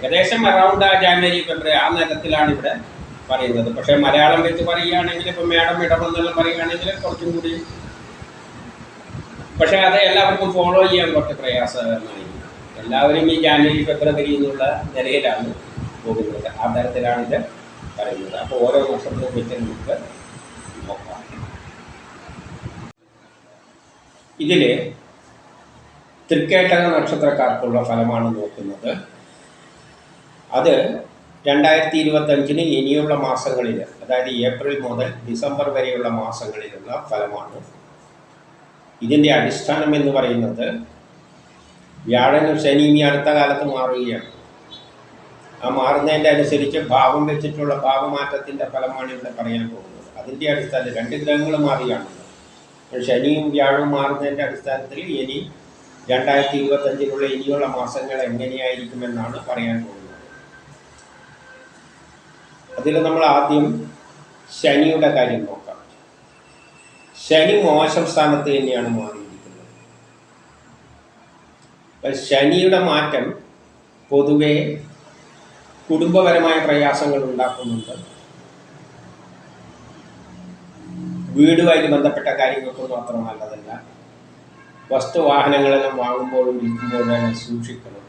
ഏകദേശം അറൗണ്ട് ആ ജാനുവരി ഫെബ്രുവരി ആ നേരത്തിലാണ് ഇവിടെ പറയുന്നത്. പക്ഷേ മലയാളം വെച്ച് പറയുകയാണെങ്കിൽ ഇപ്പം മേഡം ഇടമെന്നെല്ലാം പറയുകയാണെങ്കിൽ കുറച്ചും കൂടി പക്ഷേ അത് എല്ലാവർക്കും ഫോളോ ചെയ്യാൻ കുറച്ച് പ്രയാസകരമായി. എല്ലാവരും ഈ ജാനുവരി ഫെബ്രുവരി എന്നുള്ള നിലയിലാണ് പോകുന്നത്. ആ തരത്തിലാണ് ഇത് പറയുന്നത്. അപ്പോൾ ഓരോ വർഷത്തിലും വെച്ച് നമുക്ക് നോക്കാം. ഇതിൽ തൃക്കേട്ടക നക്ഷത്രക്കാർക്കുള്ള ഫലമാണ് നോക്കുന്നത്. അത് രണ്ടായിരത്തി ഇരുപത്തഞ്ചിന് ഇനിയുള്ള മാസങ്ങളിൽ അതായത് ഏപ്രിൽ മുതൽ ഡിസംബർ വരെയുള്ള മാസങ്ങളിലുള്ള ഫലമാണ്. ഇതിന്റെ അടിസ്ഥാനം എന്ന് പറയുന്നത് വ്യാഴനും ശനിയും ഈ അടുത്ത കാലത്ത് മാറുകയാണ്. ആ മാറുന്നതിന്റെ അനുസരിച്ച് ഭാവം വെച്ചിട്ടുള്ള ഭാവമാറ്റത്തിന്റെ ഫലമാണ് ഇവിടെ പറയാൻ പോകുന്നത്. അതിന്റെ അടിസ്ഥാനത്തിൽ രണ്ട് ഗ്രഹങ്ങൾ മാറിയാണ്. ശനിയും വ്യാഴവും മാറുന്നതിന്റെ അടിസ്ഥാനത്തിൽ ഇനി രണ്ടായിരത്തി ഇരുപത്തഞ്ചിലുള്ള ഇനിയുള്ള മാസങ്ങൾ എങ്ങനെയായിരിക്കുമെന്നാണ് പറയാൻ പോകുന്നത്. അതിൽ നമ്മൾ ആദ്യം ശനിയുടെ കാര്യം നോക്കാം. ശനി മോശം സ്ഥാനത്ത് തന്നെയാണ് മാറിയിരിക്കുന്നത്. അപ്പോൾ ശനിയുടെ മാറ്റം പൊതുവെ കുടുംബപരമായ പ്രയാസങ്ങൾ ഉണ്ടാക്കുന്നുണ്ട്. വീടുമായിട്ട് ബന്ധപ്പെട്ട കാര്യങ്ങൾക്കൊന്നും അത്ര നല്ലതല്ല. വസ്തുവാഹനങ്ങളെല്ലാം വാങ്ങുമ്പോഴും വിൽക്കുമ്പോഴും സൂക്ഷിക്കണം.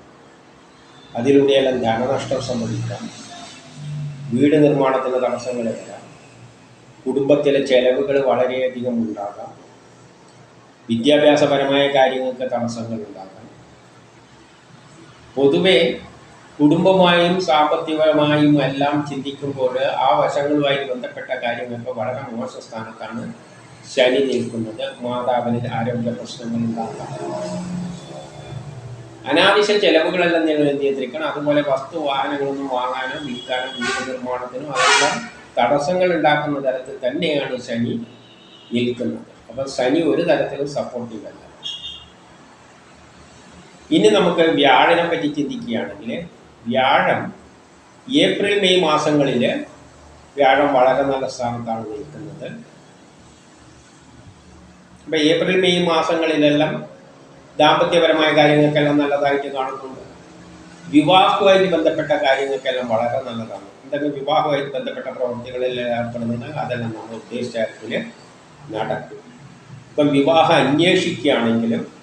അതിലൂടെയെല്ലാം ധനനഷ്ടം സംഭവിക്കാം. വീട് നിർമ്മാണത്തിന് തടസ്സങ്ങൾ വരാം കുടുംബത്തിലെ ചെലവുകൾ വളരെയധികം ഉണ്ടാകാം. വിദ്യാഭ്യാസപരമായ കാര്യങ്ങൾക്ക് തടസ്സങ്ങൾ ഉണ്ടാകാം പൊതുവെ കുടുംബമായും സാമ്പത്തികമായും എല്ലാം ചിന്തിക്കുമ്പോൾ ആ വശങ്ങളുമായി ബന്ധപ്പെട്ട കാര്യങ്ങൾക്ക് വളരെ മോശ സ്ഥാനത്താണ് ശനി നിൽക്കുന്നത്. മാതാവിന് ആരോഗ്യ പ്രശ്നങ്ങൾ ഉണ്ടാക്കാം അനാവശ്യ ചെലവുകളെല്ലാം നിയന്ത്രിക്കണം അതുപോലെ വസ്തു വാഹനങ്ങളൊന്നും വാങ്ങാനോ വിൽക്കാനോ വീട് നിർമ്മാണത്തിനോ അതെല്ലാം തടസ്സങ്ങൾ ഉണ്ടാക്കുന്ന തരത്തിൽ തന്നെയാണ് ശനി നിൽക്കുന്നത്. അപ്പം ശനി ഒരു തരത്തിലും സപ്പോർട്ടീവ് അല്ല ഇനി നമുക്ക് വ്യാഴനെ പറ്റി ചിന്തിക്കുകയാണെങ്കിൽ വ്യാഴം ഏപ്രിൽ മെയ് മാസങ്ങളിൽ വ്യാഴം വളരെ നല്ല സ്ഥാനത്താണ് നിൽക്കുന്നത്. അപ്പം ഏപ്രിൽ മെയ് മാസങ്ങളിലെല്ലാം ദാമ്പത്യപരമായ കാര്യങ്ങൾക്കെല്ലാം നല്ലതായിട്ട് കാണുന്നുണ്ട്. വിവാഹവുമായിട്ട് ബന്ധപ്പെട്ട കാര്യങ്ങൾക്കെല്ലാം വളരെ നല്ലതാണ്. എന്തെങ്കിലും വിവാഹവുമായിട്ട് ബന്ധപ്പെട്ട പ്രവർത്തികളിൽ ഏർപ്പെടുന്നുണ്ടെങ്കിൽ അതെല്ലാം നമ്മൾ ഉദ്ദേശിച്ച നടക്കും. ഇപ്പം വിവാഹം അന്വേഷിക്കുകയാണെങ്കിലും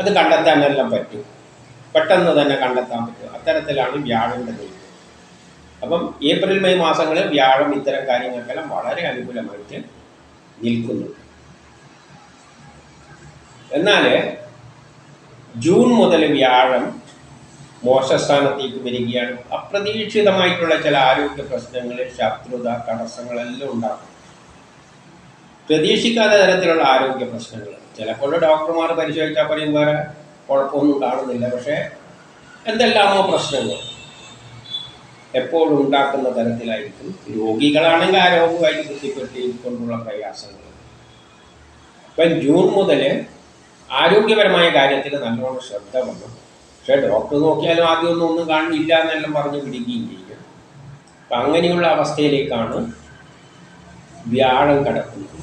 അത് കണ്ടെത്താനെല്ലാം പറ്റും. പെട്ടെന്ന് തന്നെ കണ്ടെത്താൻ പറ്റും. അത്തരത്തിലാണ് വ്യാഴന്റെ നിൽക്കുന്നത് അപ്പം ഏപ്രിൽ മെയ് മാസങ്ങളിൽ വ്യാഴം ഇത്തരം കാര്യങ്ങൾക്കെല്ലാം വളരെ അനുകൂലമായിട്ട് നിൽക്കുന്നുണ്ട്. എന്നാൽ ജൂൺ മുതൽ വ്യാഴം മോശസ്ഥാനത്തേക്ക് വരികയാണ്. അപ്രതീക്ഷിതമായിട്ടുള്ള ചില ആരോഗ്യ പ്രശ്നങ്ങൾ ശത്രുത തടസ്സങ്ങളെല്ലാം ഉണ്ടാകും. പ്രതീക്ഷിക്കാത്ത തരത്തിലുള്ള ആരോഗ്യ പ്രശ്നങ്ങൾ. ചിലപ്പോൾ ഡോക്ടർമാർ പരിശോധിച്ചാൽ പറയും വേറെ കുഴപ്പമൊന്നും കാണുന്നില്ല. പക്ഷേ എന്തെല്ലാമോ പ്രശ്നങ്ങൾ എപ്പോഴും ഉണ്ടാക്കുന്ന തരത്തിലായിരിക്കും. രോഗികളാണെങ്കിൽ ആ രോഗവുമായിട്ട് ബുദ്ധിപ്പെട്ടിക്കൊണ്ടുള്ള പ്രയാസങ്ങൾ. ഇപ്പം ജൂൺ മുതൽ ആരോഗ്യപരമായ കാര്യത്തിൽ നല്ലോണം ശ്രദ്ധ വന്നു പക്ഷേ ഡോക്ടർ നോക്കിയാലും ആദ്യമൊന്നും ഒന്നും കാണില്ല എന്നെല്ലാം പറഞ്ഞ് പിടിക്കുകയും ചെയ്യും. അപ്പം അങ്ങനെയുള്ള അവസ്ഥയിലേക്കാണ് വ്യാഴം കടക്കുന്നത്.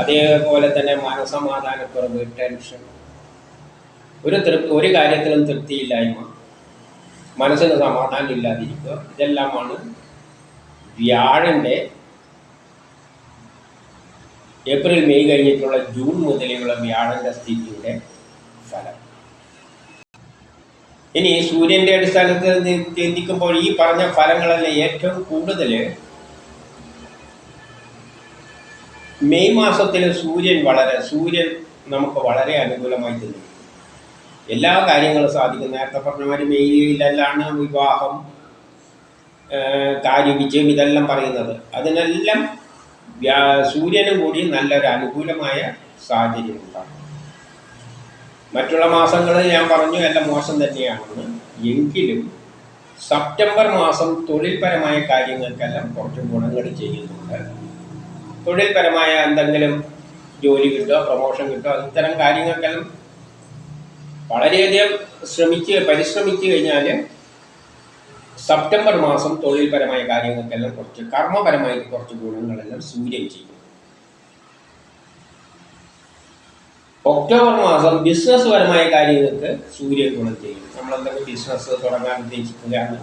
അതേപോലെ തന്നെ മനസമാധാനക്കുറവ് ടെൻഷൻ ഒരു തൃപ്തി ഒരു കാര്യത്തിലും തൃപ്തിയില്ലായ്മ. മനസ്സിന് സമാധാനം ഇല്ലാതിരിക്കുക. ഇതെല്ലാമാണ് വ്യാഴന്റെ ഏപ്രിൽ മെയ് കഴിഞ്ഞിട്ടുള്ള ജൂൺ മുതലെയുള്ള വ്യാഴന്റെ സ്ഥിതിയുടെ ഫലം ഇനി സൂര്യന്റെ അടിസ്ഥാനത്തിൽ ചിന്തിക്കുമ്പോൾ ഈ പറഞ്ഞ ഫലങ്ങളല്ല ഏറ്റവും കൂടുതൽ മെയ് മാസത്തിൽ സൂര്യൻ വളരെ സൂര്യൻ നമുക്ക് വളരെ അനുകൂലമായി തന്നെ എല്ലാ കാര്യങ്ങളും സാധിക്കും. നേരത്തെ പറഞ്ഞ മാതിരി മെയ്യിലെല്ലാണ് വിവാഹം കാര്യവിജയം ഇതെല്ലാം പറയുന്നത്. അതിനെല്ലാം സൂര്യനും കൂടി നല്ലൊരു അനുകൂലമായ സാഹചര്യം ഉണ്ടാകും. മറ്റുള്ള മാസങ്ങളിൽ ഞാൻ പറഞ്ഞു എല്ലാം മോശം തന്നെയാണെന്ന്. എങ്കിലും സെപ്റ്റംബർ മാസം തൊഴിൽപരമായ കാര്യങ്ങൾക്കെല്ലാം കുറച്ച് ഗുണങ്ങൾ ചെയ്യുന്നുണ്ട്. തൊഴിൽപരമായ എന്തെങ്കിലും ജോലി കിട്ടുക പ്രൊമോഷൻ കിട്ടുക ഇത്തരം കാര്യങ്ങൾക്കെല്ലാം വളരെയധികം ശ്രമിച്ച് പരിശ്രമിച്ചു കഴിഞ്ഞാൽ സെപ്റ്റംബർ മാസം തൊഴിൽപരമായ കാര്യങ്ങൾക്കെല്ലാം കുറച്ച് കർമ്മപരമായി കുറച്ച് ഗുണങ്ങളെല്ലാം സൂര്യൻ ചെയ്യും. ഒക്ടോബർ മാസം ബിസിനസ് പരമായ കാര്യങ്ങൾക്ക് സൂര്യ ഗുണം ചെയ്യും. നമ്മളെന്തെങ്കിലും ബിസിനസ് തുടങ്ങാൻ ഉദ്ദേശിക്കുകയാണ്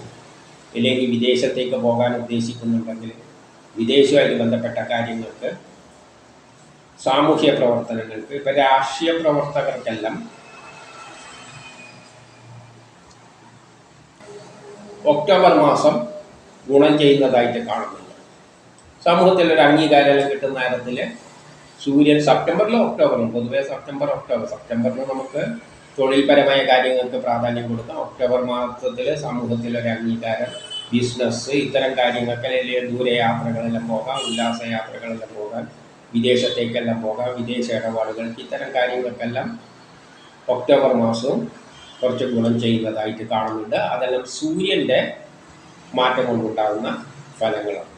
അല്ലെങ്കിൽ വിദേശത്തേക്ക് പോകാൻ ഉദ്ദേശിക്കുന്നുണ്ടെങ്കിൽ വിദേശവുമായിട്ട് ബന്ധപ്പെട്ട കാര്യങ്ങൾക്ക് സാമൂഹ്യ പ്രവർത്തനങ്ങൾക്ക് ഇപ്പം രാഷ്ട്രീയ പ്രവർത്തകർക്കെല്ലാം ഒക്ടോബർ മാസം ഗുണം ചെയ്യുന്നതായിട്ട് കാണുന്നുണ്ട്. സമൂഹത്തിൽ ഒരു അംഗീകാരം കിട്ടുന്ന നേരത്തിൽ സൂര്യൻ സെപ്റ്റംബറിലോ ഒക്ടോബറിലും പൊതുവെ സെപ്റ്റംബർ ഒക്ടോബർ. സെപ്റ്റംബറിൽ നമുക്ക് തൊഴിൽപരമായ കാര്യങ്ങൾക്ക് പ്രാധാന്യം കൊടുക്കാം. ഒക്ടോബർ മാസത്തിൽ സമൂഹത്തിലൊരു അംഗീകാരം ബിസിനസ് ഇത്തരം കാര്യങ്ങൾക്ക് അല്ലെങ്കിൽ ദൂരയാത്രകളെല്ലാം പോകാം ഉല്ലാസ യാത്രകളെല്ലാം പോകാൻ വിദേശത്തേക്കെല്ലാം പോകാം വിദേശ ഇടപാടുകൾക്ക് ഇത്തരം കാര്യങ്ങൾക്കെല്ലാം ഒക്ടോബർ മാസവും കുറച്ച് ഗുണം ചെയ്യുന്നതായിട്ട് കാണുന്നുണ്ട്. അതെല്ലാം സൂര്യന്റെ മാറ്റം കൊണ്ടുണ്ടാകുന്ന ഫലങ്ങളാണ്.